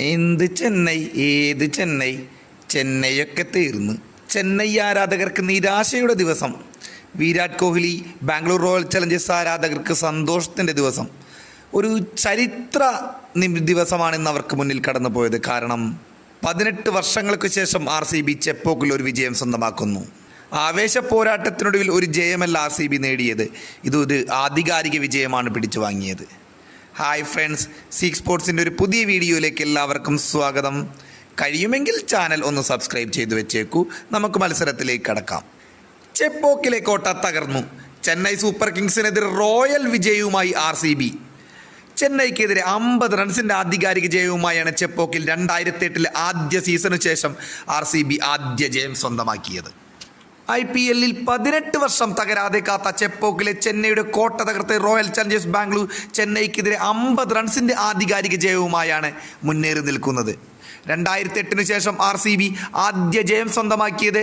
എന്ത് ചെന്നൈ? ഏത് ചെന്നൈ? ചെന്നൈയൊക്കെ തീർന്ന്. ചെന്നൈ ആരാധകർക്ക് നിരാശയുടെ ദിവസം. വിരാട് കോഹ്ലി ബാംഗ്ലൂർ റോയൽ ചലഞ്ചേഴ്സ് ആരാധകർക്ക് സന്തോഷത്തിന്റെ ദിവസം. ഒരു ചരിത്ര ദിവസമാണ് ഇന്ന് അവർക്ക് മുന്നിൽ കടന്നു പോയത് കാരണം പതിനെട്ട് വർഷങ്ങൾക്ക് ശേഷം ആർ സി ബി ചെപ്പോക്കിൽ ഒരു വിജയം സ്വന്തമാക്കുന്നു. ആവേശ പോരാട്ടത്തിനൊടുവിൽ ഒരു ജയമല്ല ആർ സി ബി നേടിയത്. ഇതൊരു ആധികാരിക വിജയമാണ് പിടിച്ചു വാങ്ങിയത് ഹായ് ഫ്രണ്ട്സ് സീക്ക് സ്പോർട്സിന്റെ ഒരു പുതിയ വീഡിയോയിലേക്ക് എല്ലാവർക്കും സ്വാഗതം. കഴിയുമെങ്കിൽ ചാനൽ ഒന്ന് സബ്സ്ക്രൈബ് ചെയ്തു വെച്ചേക്കൂ. നമുക്ക് മത്സരത്തിലേക്ക് കടക്കാം. ചെപ്പോക്കിലെ കോട്ട തകർന്നു. ചെന്നൈ സൂപ്പർ കിങ്സിനെതിരെ റോയൽ വിജയവുമായി ആർ സി ബി ചെന്നൈക്കെതിരെ അമ്പത് റൺസിന്റെ ആധികാരിക ജയവുമായാണ് ചെപ്പോക്കിൽ രണ്ടായിരത്തി എട്ടിലെ ആദ്യ സീസണു ശേഷം ആർ സി ബി ആദ്യ ജയം സ്വന്തമാക്കിയത്. ഐ പി എല്ലിൽ പതിനെട്ട് വർഷം തകരാതെ കാത്ത ചെപ്പോക്കിലെ ചെന്നൈയുടെ കോട്ട തകർത്ത് റോയൽ ചലഞ്ചേഴ്സ് ബാംഗ്ലൂർ ചെന്നൈക്കെതിരെ അമ്പത് റൺസിന്റെ ആധികാരിക ജയവുമായാണ് മുന്നേറി നിൽക്കുന്നത്. രണ്ടായിരത്തി എട്ടിന് ശേഷം ആർ സി ബി ആദ്യ ജയം സ്വന്തമാക്കിയത്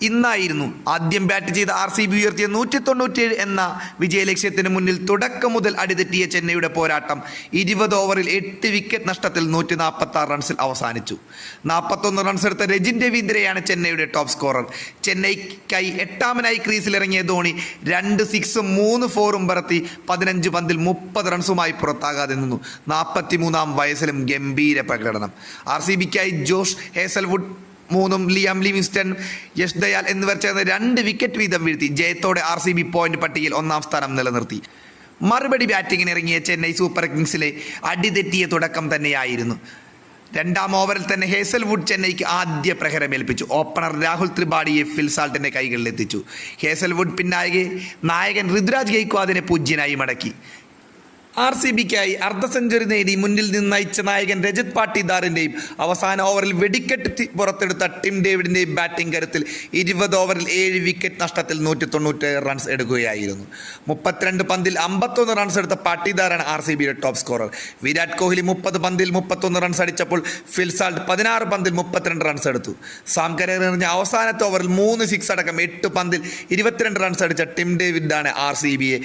ഇന്നായിരുന്നു ആദ്യം ബാറ്റ് ചെയ്ത ആർ സി ബി ഉയർത്തിയ നൂറ്റി തൊണ്ണൂറ്റിയേഴ് എന്ന വിജയലക്ഷ്യത്തിന് മുന്നിൽ തുടക്കം മുതൽ അടിതെറ്റിയ ചെന്നൈയുടെ പോരാട്ടം ഇരുപത് ഓവറിൽ എട്ട് വിക്കറ്റ് നഷ്ടത്തിൽ നൂറ്റി നാൽപ്പത്തി ആറ് റൺസിൽ അവസാനിച്ചു. നാൽപ്പത്തൊന്ന് റൺസ് എടുത്ത രജിൻ രവീന്ദ്രയാണ് ചെന്നൈയുടെ ടോപ്പ് സ്കോറർ ചെന്നൈക്കായി എട്ടാമനായി ക്രീസിലിറങ്ങിയ ധോണി രണ്ട് സിക്സും മൂന്ന് ഫോറും പറത്തി പതിനഞ്ച് പന്തിൽ മുപ്പത് റൺസുമായി പുറത്താകാതെ നിന്നു. നാൽപ്പത്തി മൂന്നാം വയസ്സിലും ഗംഭീര പ്രകടനം. ആർ സി ബിക്കായി ജോഷ് ഹേസൽവുഡ് മൂന്നും ലിയാം ലിവിങ്സ്റ്റൺ യഷ് ദയാൽ എന്നിവർ ചേർന്ന് രണ്ട് വിക്കറ്റ് വീതം വീഴ്ത്തി. ജയത്തോടെ ആർ സി ബി പോയിന്റ് പട്ടികയിൽ ഒന്നാം സ്ഥാനം നിലനിർത്തി. മറുപടി ബാറ്റിങ്ങിന് ഇറങ്ങിയ ചെന്നൈ സൂപ്പർ കിങ്സിലെ അടിതെറ്റിയ തുടക്കം തന്നെയായിരുന്നു. രണ്ടാം ഓവറിൽ തന്നെ ഹേസൽവുഡ് ചെന്നൈക്ക് ആദ്യ പ്രഹരമേൽപ്പിച്ചു. ഓപ്പണർ രാഹുൽ ത്രിപാഠിയെ ഫിൽസാൾട്ടിന്റെ കൈകളിലെത്തിച്ചു. ഹേസൽവുഡ് പിന്നായകെ നായകൻ ഋതുരാജ് ഗെയ്ക്വാദിനെ പൂജ്യനായി മടക്കി. ആർ സി ബിക്കായി അർദ്ധ സെഞ്ചുറി നേടി മുന്നിൽ നിന്ന് നയിച്ച നായകൻ രജത് പാട്ടിദാറിന്റെയും അവസാന ഓവറിൽ വെടിക്കെട്ട് പുറത്തെടുത്ത ടിം ഡേവിഡിന്റെയും ബാറ്റിംഗ് കരുത്തിൽ ഇരുപത് ഓവറിൽ ഏഴ് വിക്കറ്റ് നഷ്ടത്തിൽ നൂറ്റി തൊണ്ണൂറ്റേഴ് റൺസ് എടുക്കുകയായിരുന്നു. മുപ്പത്തിരണ്ട് പന്തിൽ അമ്പത്തൊന്ന് റൺസ് എടുത്ത പാട്ടിദാറാണ് ആർ സി ബിയുടെ ടോപ്പ് സ്കോറർ. വിരാട് കോഹ്ലി മുപ്പത് പന്തിൽ മുപ്പത്തൊന്ന് റൺസ് അടിച്ചപ്പോൾ ഫിൽസാൾട്ട് പതിനാറ് പന്തിൽ മുപ്പത്തിരണ്ട് റൺസ് എടുത്തു. സാം കരേർ എറിഞ്ഞ അവസാനത്തെ ഓവറിൽ മൂന്ന് സിക്സ് അടക്കം എട്ട് പന്തിൽ ഇരുപത്തിരണ്ട് റൺസ് അടിച്ച ടിം ഡേവിഡാണ് ആർ സി ബിയെ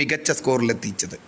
മികച്ച സ്കോറിലെത്തിച്ചത്.